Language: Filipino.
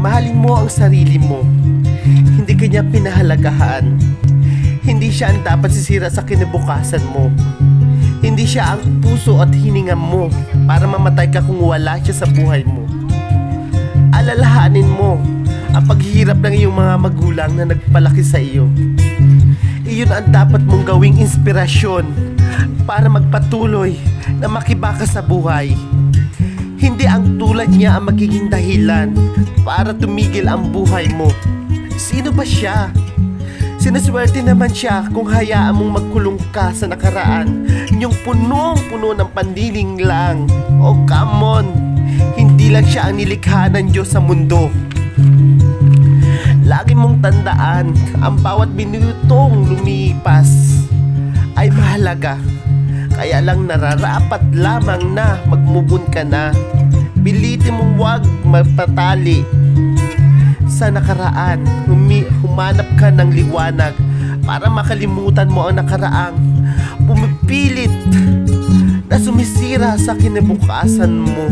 Mahalin mo ang sarili mo. Hindi kanya pinahalagahan. Hindi siya ang dapat sisira sa kinabukasan mo. Hindi siya ang puso at hininga mo para mamatay ka kung wala siya sa buhay mo. Alalahanin mo ang paghihirap ng iyong mga magulang na nagpalaki sa iyo. Iyon ang dapat mong gawing inspirasyon para magpatuloy na makibaka sa buhay. Hindi ang tulad niya ang magiging dahilan para tumigil ang buhay mo. Sino ba siya? Sinaswerte naman siya kung hayaan mong magkulong ka sa nakaraan. Yung punong-puno ng pandiling lang. Oh, come on. Hindi lang siya ang nilikha ng Diyos sa mundo. Lagi mong tandaan, ang bawat minutong lumipas ay mahalaga. Kaya lang nararapat lamang na magmubun ka na. Pilitin mong wag magpatali sa nakaraan. Humi, humanap ka ng liwanag para makalimutan mo ang nakaraang pumipilit na sumisira sa kinabukasan mo.